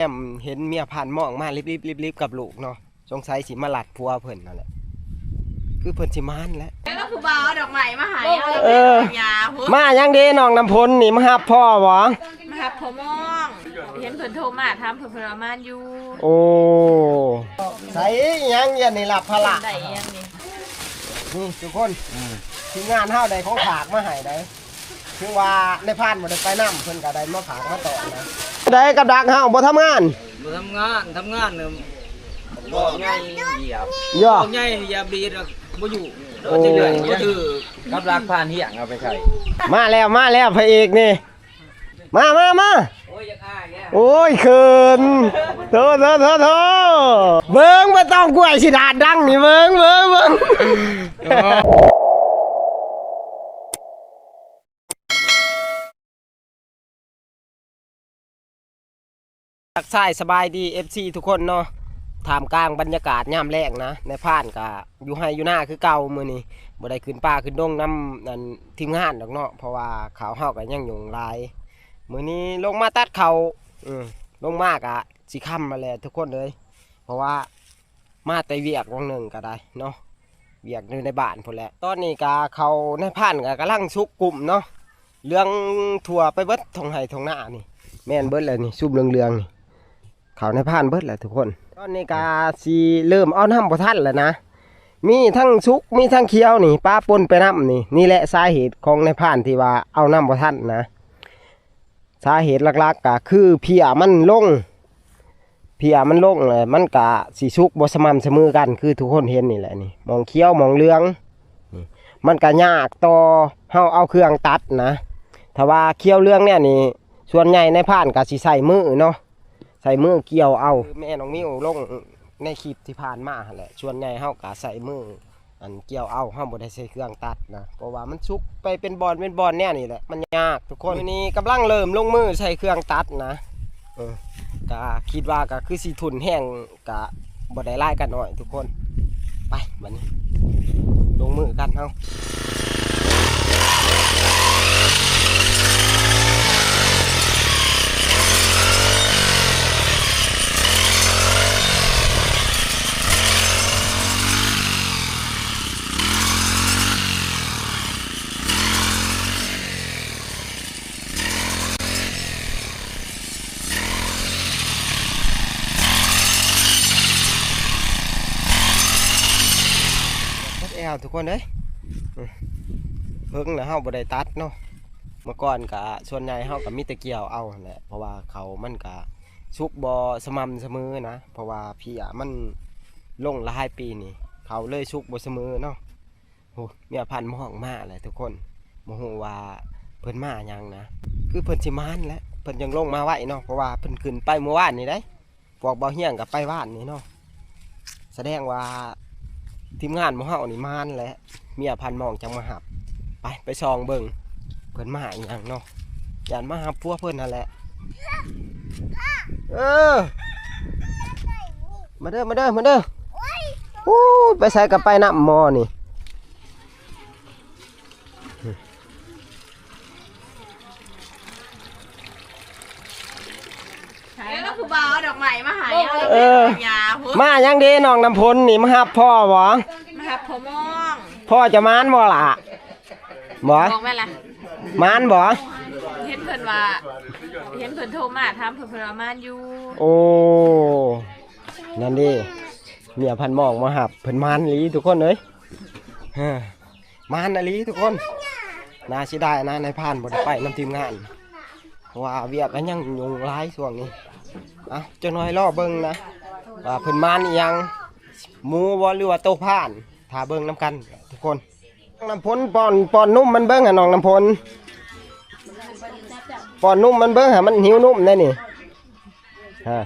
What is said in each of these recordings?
แอมเห็นเมียผ่านหมองมารีบๆรีบๆกับลูกเนาะสงสัยสิมาหลัดผัวเพิ่นนั่นแหละคือเพิ่นสิมานแหล้ว แล้วก็คือบาวดอกไม้มาใหายเออยาหัวมายังเด้น้องน้ำพลนี่มาหับพ่อบ่มาครับพอมองเห็นเพิ่นโทรมาถามเพิ่นเพนประมาณอยู่โอ้ใส่ยังยันนี่ล่ะพละได้ยังนี่นี่ทุกคนทีมงานเฮาได้ของฝากมาให้ได้คือว่าในพานบ่ได้ไปนํเพิ่นก็ได้มาฝากมาต่อนะ ได้กับดักเฮาบ่ทำงานบ่ทำงานทำงานเนี่ยบอกง่ายเหยียบย่อบอกง่ายเหยียบดีแล้วบ่อยู่โอ้จังได๋บ่ถือกับรักผ่านเหียงเอาไปใช้มาแล้วมาแล้วพระเอกนี่มามามาโอ้ยยังอ้ายแกโอ้ยเขินโถโถโถโถเบิ้งไม่ต้องกล้วยสิดาดดังนี่เบิ้งเบิ้งเบิ้ง ทักทายสบายดี FC ทุกคนเนาะถามกลางบรรยากาศยามแรกนะ ในพานกะอยู่ให้อยู่หน้าคือเก่ามือนี่บ่ได้ขึ้นป่าขึ้นดงน้ำนั่นทีมงานดอกเนาะเพราะว่าเขาวเฮาก็ยังอยู่หลายมือนี้ลงมาตัดเขาอืมลงมากอะสิค่ำมาแล้วทุกคนเลย เพราะว่ามาแต่เวียกวังหนึ่งก็ได้เนาะเวียกอยู่ในบ้านพุ่นแหละตอนนี้กาเขาในผ่านกกำลังชุกกลุ่มเนาะเรื่องถั่วไปเบิดทงไห้ทงหน้านี่ แม่นเบิดเลยนี่ซุบเรืองๆนี่ เขาในผ่านเบิดแหละทุกคน ตอนนี้กาสีเริ่มเอาน้ำบ่ทันแล้วนะ มีทั้งชุกมีทั้งเคี้ยวนี่ป้าปนไปน้ำนี่นี่แหละสาเหตุของในผ่านที่ว่าเอาน้ำบ่ทันนะ สาเหตุหลักๆก็คือเพียมันลงเพียมันลงเลยมันกะสีชุกบสม่ำเสมอกันคือทุกคนเห็นนี่แหละนี่มองเคี้ยวมองเหลืองนี่มันก็ยากต่อเฮาเอาเครื่องตัดนะถ้าว่าเคี้ยวเหลืองเนี่ยนี่ส่วนใหญ่ในผ่านก็สิใส่มือเนาะ ใส่มือเกี่ยวเอาแม่น้องมิวลงในคลิปที่ผ่านมาแหละส่วนใหญ่เฮาก็ใส่มืออันเกี่ยวเอาเฮาบ่ได้ใช้เครื่องตัดนะเพราะว่ามันชุกไปเป็นบอลเป็นบอลแน่นี่แหละมันยากทุกคนมื้อนี้กำลังเริ่มลงมือใช้เครื่องตัดนะอก็คิดว่าก็คือสิทุนแห้งก็บ่ได้หลายกันหน่อย ทุกคนไปบันี้ลงมือกันเฮา ตัดแอวทุกคนเด้ยเพิ่งนะเฮาบ่ได้ตัดเนาะเมื่อก่อนก็ส่วนใหญ่เฮาก็มีแต่เกี่ยวเอาแหละเพราะว่าเขามันก็ชุกบ่สม่ำเสมอนะ เพราะว่าพี่อะมันลงหลายปีนี่ เขาเลยชุกบ่เสมอเนาะโอ้เมียพันธุ์มองมาเลยทุกคนบ่ฮู้ว่าเพิ่นมาหยังนะ คือเพิ่นสิมานแล้วเพิ่นยังลงมาไหวเนาะเพราะว่าเพิ่นขึ้นไปเมื่อวานนี่ได้พวกเบาเฮียงกับไปว่านนี่เนาะแสดงว่า ทีมงานหมอเฮานี่มานแหละเมียพันหมองจังมาหับ ไปไปซองเบิ่งเพิ่นมาอีหยังเนาะยานมาหับพวกเพิ่นนั่นแหละเออมาเด้อมาเด้อมาเด้อโอ้ยไปใส่กับไปน้ำหมอนี่ แล้วก็คือบาวดอกไม้มาใหายเออ ยาหัวมายังเด้น้องน้ำพลนี่มาหับพ่อบ่มาครับพอมองพ่อจะมานบ่ล่ะบ่บอกแม่ละมานบ่เห็นเพิ่นว่าเห็นเพิ่นโทรมาถามเพิ่นเพนประมาณอยู่โอ้นั่นดิเมียพันหมองมาหับเพิ่นมานอีหลีทุกคนเอ้ยฮะมานอีหลีทุกคนน่าสิได้นะในพานบ่ได้ไปนำทีมงานเพราะว่าเวียกกันยังยุงร้ายช่วงนี้เอะจังน้อยรอเบิ่งนะว่าเพิ่นมานอีหยังหมูบ่หรือว่าโตผ่านถ้าเบิ่งนํกัน ทุกคนน้ำพลป้อนป้อนนุ่มมันเบิ่งหะน้องน้ำพลป้อนนุ่มมันเบิ่งหะมันหิวนุ่มแน่นี่ฮะ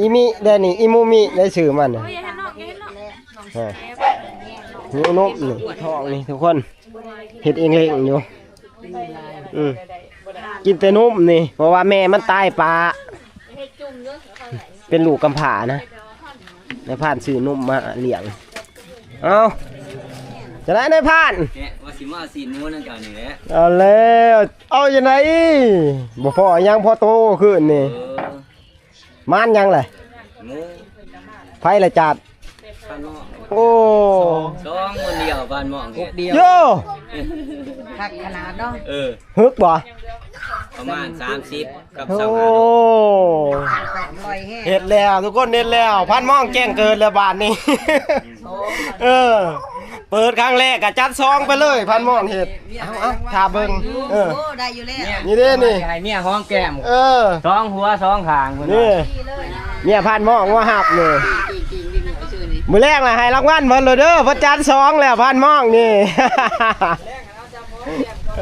อีมิเด้นี่อีมูมิได้ชื่อมันน่ะฮะหิวนุ่มนี่ท้องนี่ทุกคนเฮ็ดเองเล่งอยู่อืม กินแต่นุ่มนี่ เพราะว่าแม่มันตายปลาเป็นลูกกำผร้านะในผ่านซื้อนุ่มมาเลี้ยงเอาจะได้ในผ่านแกะว่าสิมาสีนวลนั่นกันนี่แหละเอาแล้วเอาจังไดบ่พอยังพอโตขึ้นนี่เออมานยังเลยงูไผละจัดบ้านหมองโอ้สองคนเดียวบ้านหมองเนี่ยเดียวโยคักขนาดเนาะเออฮึกบ่ ประมาณ30กับโอ้สามลอยแห้งเฮ็ดแล้ว ทุกคนเฮ็ดแล้ว พันมองแกล้งเกินแล้วบาทนี้ เออ เปิดครั้งแรกก็จัดซองไปเลย พันมองเฮ็ดเอาเอาถ้าเบิ่งเออ โอ้ได้อยู่แล้วนี่เด้นี่ ไอ้เมียห้องแก้มเออสองหัวสองขางเพิ่นนี่ว่าเนี่ยพันมองว่าหับนี่จริงๆจริงๆชื่อนี้มื้อแรกน่ะให้รางวัลเบิ่เลยเด้อเพราะจัดซองแล้วพันมองนี่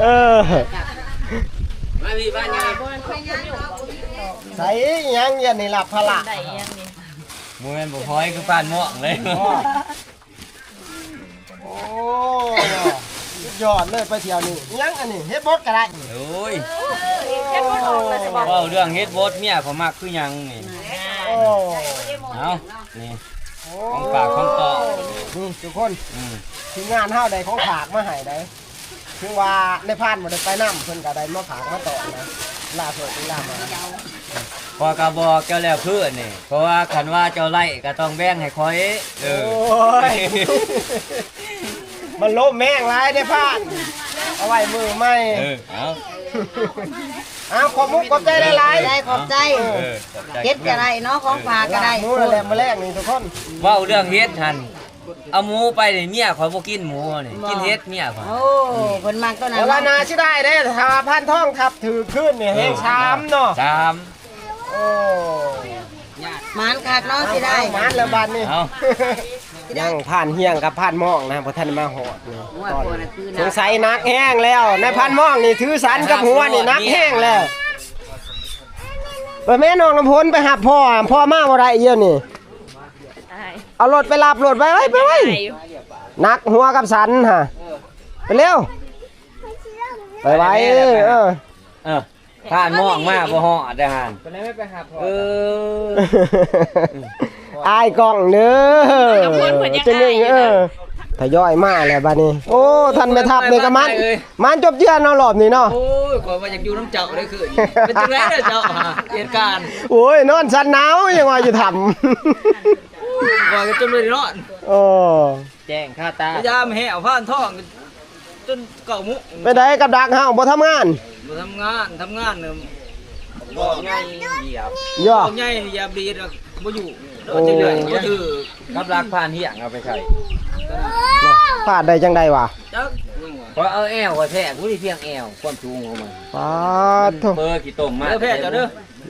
เออ มาพี่บ้านใหญ่ใส่หยังอย่านี่หลับพละได้ยังนี่บ่แม่นบ่พอยคือบ้านหมองเลยโอ้สุดยอดเลยไปเที่ยวนี่ยังอันนี้เฮ็ดบดก็ได้โอ้ยแค่บ่ออกเลยจะบอกเว้าเรื่องเฮ็ดบดเมียเขามักคือหยังนี่โอ้เอานี่ของฝากของต่อนี่ทุกคนอืมทีมงานเฮาได้ของฝากมาให้ได้ คือว่าในพานบ่ได้ไปนํเพิ่นก็ได้มาฝากมาต่อนะล่าสุดนี่ล่ามาพอกระบอกเจ้าแล้วเพื่อนนี่ เพราะว่าคันว่าเจ้าไล่ก็ต้องแบ่งให้คอยเอโอ้อยมันโลภแม่งหลายได้พานเอาไว้มือไม่ เออเอาเอาขอบมุกขอบใจหลายๆได้ขอบใจเออขอบใจเฮ็ดก็ได้เนาะของฝากก็ได้ หมูนั่นแหละมาแรกนี่ทุกคน เว้าเรื่องเฮ็ดหัน เอาหมูไปนี่เมียขอยบ่กินหมูนี่กินเฮ็ดเมียขอยโอ้เพิ่นมักตัวนั้นแต่ว่านาชิได้เด้ถ้าว่าพันท่องทับถือขึ้นนี่แห้งช้ำเนาะสามโอ้หมานคักเนาะสิได้เอามันแล้วบัดนี่เอายังผ่านเฮียงกับผ่านหมองนะเพราะท่านมาหอดนี่ว่าตอนพวกนั้นคือสงนะสัยนักแห้งแล้วในพันหมองนี่ถือสันกับหัวนี่นักแห้งแล้วไปแม่น้องน้ำพลไปหับพ่อพ่อมาบ่ได้เยี่ยนี่ได้ เอารถไปลาบรถไปไว้ไปไว้ได้อยู่นักหัวกับสันฮะไปเร็วไปไว้เออเออผ่านหมองมาบ่ฮอดได้หันไปไม่ไปหาพ่อเอออายกล้องเด้อจะนึงเออทยอยมาแล้วบัดนี้ โอ้ท่านแม่ทัพนี่ก็มันมันจบเจือนเนาะรอบนี้เนาะโอ้ยขอยว่าอยากอยู่น้ำเจ้าได้คืนเป็นจังได๋เด้อเจ้าฮะเหตุการณ์โอ้ยนอนสันหนาวยังว่าอยู่ท ว่ากันจนเลยนอนำโอ้แจ้งค่าตา พยายามแห่ผ่านท้องจนเก่ามุไปได้กับดักเฮาบ่ทำงานมาทำงานทำงานเนี่ยบอกไงเหยียบย่อบอกไงเหยียบดีนะบ่อยู่แล้วจะเดือดก็คือกับรักผ่านเหี้ยงเอาไปใช้พลาดได้จังไดวะจักเพราะเอาแอวก็แท้กูที่เพียงแอวความสูงของมันปาดโถเบอร์กี่ต้มมาแพ้เจ้าเด้อ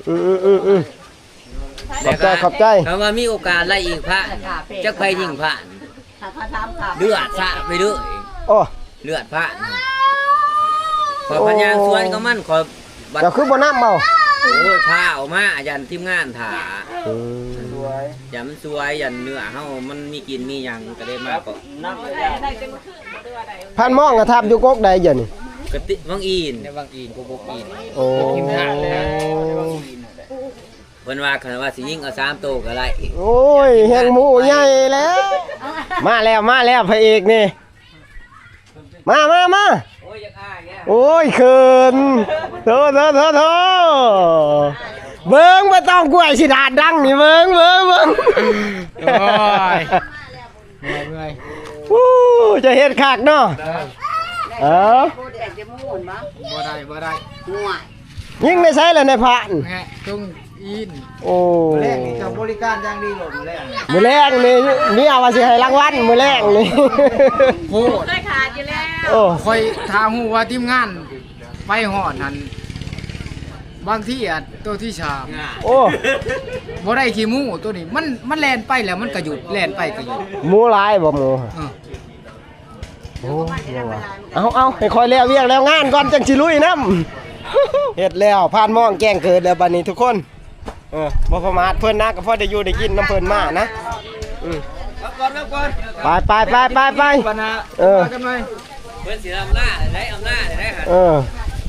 อืออืออือ ขอบใจขอบใจถ้าว่ามีโอกาสไล่อีกพระจักไปยิงพระถ้าพระถามค่ะเลือดสะไปเรื่อยโอ้เลือดพระขอพญางสวนก็มันขอบัดเดี๋ยวคือบ่น้ำเมาโอ้ยผ้าออกมายันทีมงานถ่าอืมอย่ามันสวยยันเนื้อเฮามันมีกินมีหยังก็ได้มากก็ได้ได้เต็มขึ้นบ่ได้ว่าได้พันมองกระทับอยู่กกใดเดี๋ยวนี้กะติวังอีนในวังอีนกูบกอีนโอ้ เพิ่นว่าคันว่าสิยิงเอาสามโตวก็ได้โอ้ยแหงหมูใหญ่แล้ว มาแล้วมาแล้วพระเอกนี่ มามามาโอ้ยอยากอ้ายแกโอ้ยเขินโถโถโถโถเบิ้งมาต้องกล้วยสิดาดดังนี่เบิ้งเบิ้งเบิ้งโอ้ยวู้จะเฮ็ดคักเนาะเออโคตรแอกจะมุ่นบ่บ่ได้บ่ได้ง่วยยิงได้ใช้แล้วในพานแงะต้อง อินโอ้แรกนี่เจ้าบริการอย่างดีหลดมาแรกนี่มือแรงนี่นี่เอาว่าสิให้รางวัลมือแรงนี่โคตรได้ขาดอยู่แล้วโอ้คอยถามฮู้ว่าทีมงานไปหอดนั่นบางที่อะตัวที่ชามโอ้บ่ได้ขี้หมูตัวนี้มันมันแล่นไปแล้วมันก็หยุดแล่นไปก็หยุดหมูหลายบ่หมูเออโอ้เอาเอาให้คอยแล้วเวียกแล้วงานก่อนจังสิลุยน้ำ เฮ็ดแล้วผ่านหมองแกล้งเกิดแล้วบัดนี้ทุกคน เออบ่ประมาทเพิ่นนะก็พอได้อยู่ได้กินน้ำเพิ่นมานะอืมครับก่อนครับก่อนไปไปไปไปไปปัญหาเออมากันไหมเพิ่นสิอำลาได้อำลาได้ฮะเออ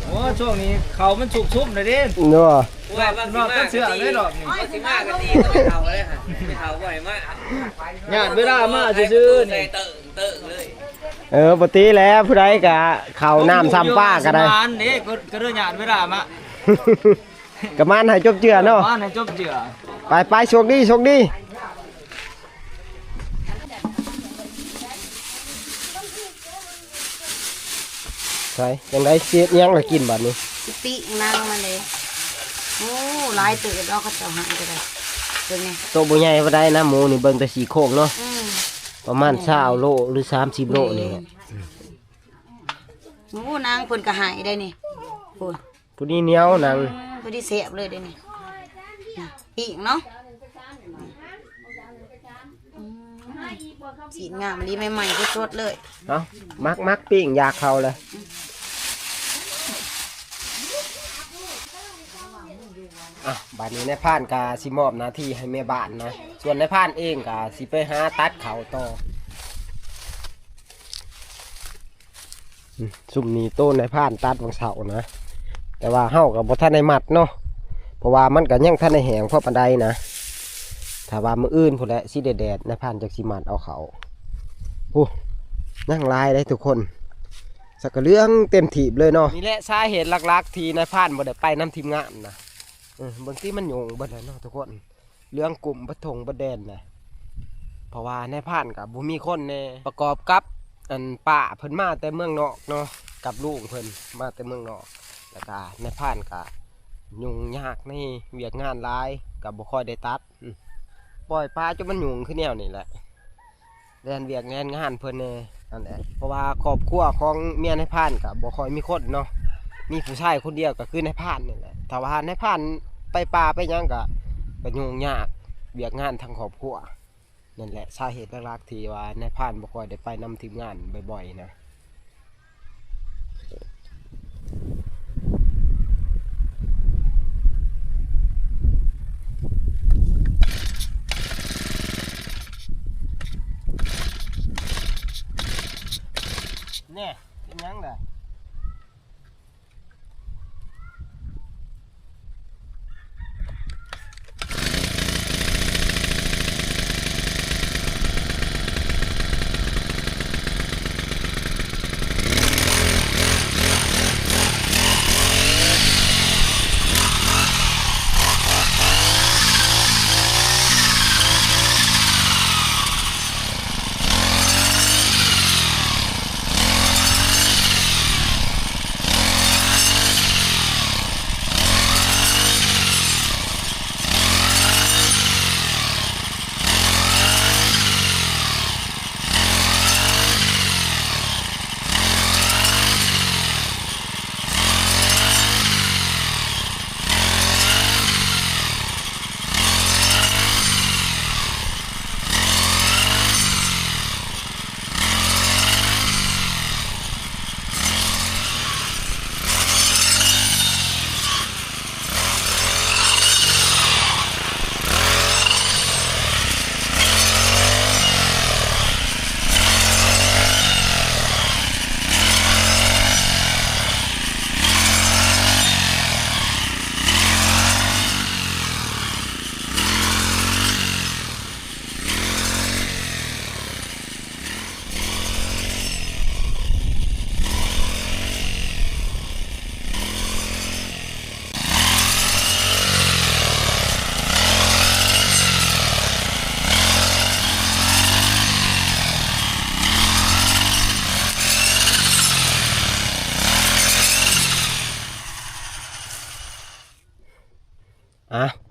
โอ้ช่วงนี้เขามันสุกชุ่มเลยเด้เนาะว่าบางสินอกมาก็เชื่อได้ดอกนี่บางสิมาก็ดีก็ไม่เท่าเลยฮะไม่เท่าบ่ให้มาญาติเวลามาซื่อๆใส่นี่เติ่งเติ่งเลยเเออปกติแล้วผู้ใดกะเขาน้ำซ้ำป้าก็ได้สมานนี่ก็ก็เรื่องหยาดเวลามะ กะมันให้จบเจือเนาะมาให้จบเจือไปไปโชคดีโชคดีใช่ยังไงเสียดยังละกินบัดนี้สิปีนางมาเลยโอ้หลายตื่นเราก็จะหายก็ได้เป็นไงโตบ่ใหญ่บ่ได้นะหมูนี่เบิ่งแต่สีโครงเนาะอืมประมาณ20โลหรือ30โลนี่แหละโอ้นางเพิ่นก็หายได้นี่โอ้ยผู้นี้เหนียวหนัง พอดีเสียบเลยได้นี่อีกเนาะอืมสีงามมะลิใหม่ๆสดๆเลยเนาะมักมักปิ้งอยากเข้าเลยอะบัดนี้ในายพรานกาสิมอบหน้าที่ให้แม่บ้านเนาะส่วนในายพรานเองกาสิไปหาตัดเขาต่ออืมซุ่มนี้ต้นในายพรานตัดวังเสาร์นะ แต่ว่าเฮากับบ่ทันในมัดเนาะเพราะว่ามันก็ยังทันในแหงเพราะปานใดนะถ้าว่ามื้ออื่นพุ่นแหละสิแดดๆในายพรานจักสิมัดเอาเขาโอ้นั่งลายเลยทุกคน สักกะเรื่องเต็มถีบเลยเนาะนี่แหละสาเหตุหลักๆ ที่นายพรานบ่ได้ไปนํทีมงานนะเออบางทีมันโยงเบิดเลยเนาะทุกคน เรื่องกลุ่มบัทงบัดแดนนะเพราะว่านายพรานกับบ่มีคนแน่ประกอบกับอันป้าเพิ่นมาแต่เมืองนอกเนาะกับลูกเพิ่นมาแต่เมืองนอก แล้วก็นายพรานก็ยุ่งยากในเวียกงานหลายกับบ่ค่อยได้ตัดปล่อยปลาจนมันยุ่งขึ้นแนวนี่แหละแล่นเวียกงานงานเพิ่นแน่นั่นแหละเพราะว่าครอบครัวของเมียในายพรานก็บ่ค่อยมีคนเนาะมีผู้ชายคนเดียวก็คือนายพรานนี่แหละถ้าว่านายพรานไปป่าไปยังก็ก็ยุ่งยากเวียกงานทางครอบครัวนั่นแหละสาเหตุหลักๆที่ว่าในายพรานบ่ค่อยได้ไปนำทีมงานบ่อยๆนะ เนี่ยเ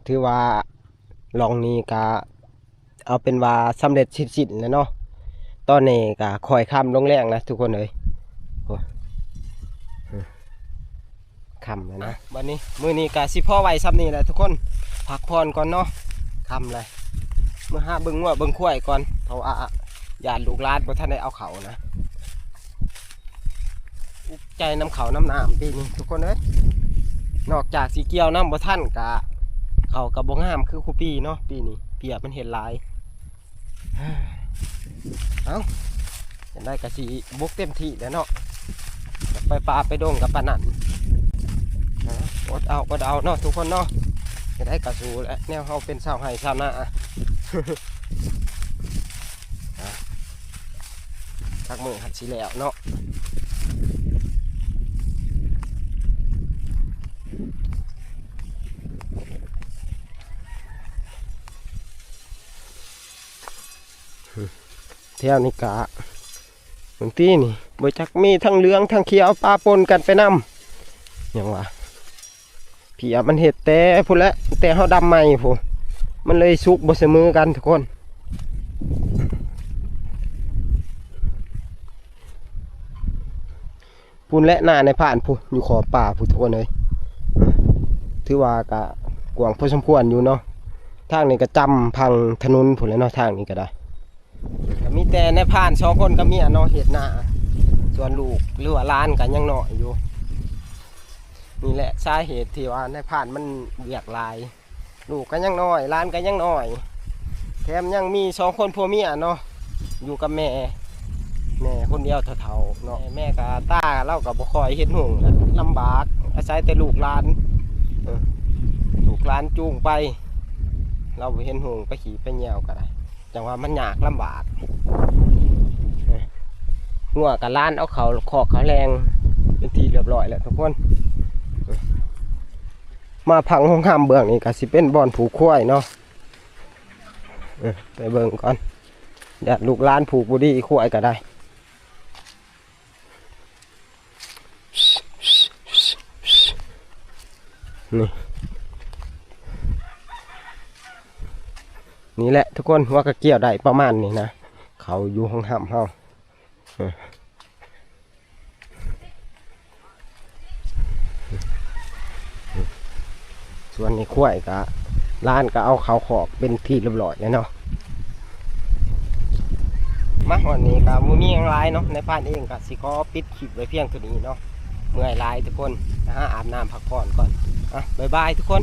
ถือว่าลองนี้ก็เอาเป็นว่าสำเร็จสิ้นแล้วเนาะตอนนี้ก็คอยคำลงแรงนะทุกคนเลยโอ้อืมคำแล้วนะวันนี้มือนี้ก็สิพ่อไว้ซ้ำนี่แหละทุกคนพักผ่อนก่อนเนาะคำเลยเมื่อห้าเบิ้งว่าเบิ้งข้วยก่อนเพราะว่าญาลูกลานบ่ท่านได้เอาเขานะอุกใจน้ำเขาน้ำน้ำปีนี้ทุกคนเอ้ยนอกจากสีเกียวน้ำบ่ท่านกะ เขากับ่งามคือคูปีเนาะปีนี้เปียกมันเห็นหลายเอ้าเห็นได้กะสีบุกเต็มที่แล้วเนาะไปปลาไปดงกับปลานั่นนะอดเอาอดเอาเนาะทุกคนเนาะจะได้กระสูและแนวเขาเป็นชาวไห้ชาวนาอะทจักมือหัดสิแล้วเนาะ เที่ยวนี่กะบางทีนี่บ่จักมีทั้งเหลืองทั้งเขียวปลาปนกันไปนำอย่างว่าเพียมันเห็ดแต่พุ่นแหละแต่เฮาดำใหม่พูนมันเลยสุกบ่เสมอกันทุกคนพุ่นและหน้าในผ่านผู้อยู่ขอบป่าผู้ทุกคนเลยถือว่ากะกวางพอสมควรอยู่เนาะทางนี้ก็จำพังถนนพุ่นแล้วเนาะทางนี้ก็ได้ มีแต่ในผ่านสองคนก็มีเนาะเห็ดหน้าส่วนลูกหรือว่าล้านกันยังหน้อยอยู่นี่แหละสาเหตุที่ว่าในผ่านมันเบียกลาย ลูกก็ยังน้อยล้านก็ยังน้อย แถมยังมีสองคนผัวเมียเนาะอยู่กับแม่แม่คนเดียวเท่าๆเนาะแม่กับตาเล่ากับบ่คอยเฮ็ดหุ่งลำบากอาศัยแต่ลูกหลานลูกหลานจูงไป เราเห็นหุ่งไปขี่ไปเหี่ยวก็ไจังว่ามันยากลำบากงัวกับล้านเอาเขาคอกเขาแรงเป็นทีเรียบร้อยแล้วทุกคน มาพังห้องห้ามเบื้องนี่ก็สิเป็นบอนผูกควายเนาะเออไปเบิ่งก่อนอยากลูกหลานผูกบุดีควายก็ได้นี่ นี่แหละทุกคนว่ากระเกี่ยวได้ประมาณนี้นะเขาอยู่ห้องห้ำเฮาส่วนในขั้วยกะร้านก็เอาเขาขอกเป็นที่เรียบร้อยแล้วเนาะมาวันนี้ก็มูมีอย่างไรเนาะในบ้านเองก็สิขอปิดคลิปไว้เพียงเท่านี้เนาะเมื่อยลายทุกคนนะฮะอาบน้ำพักผ่อนก่อนอะบ๊ายบายทุกคน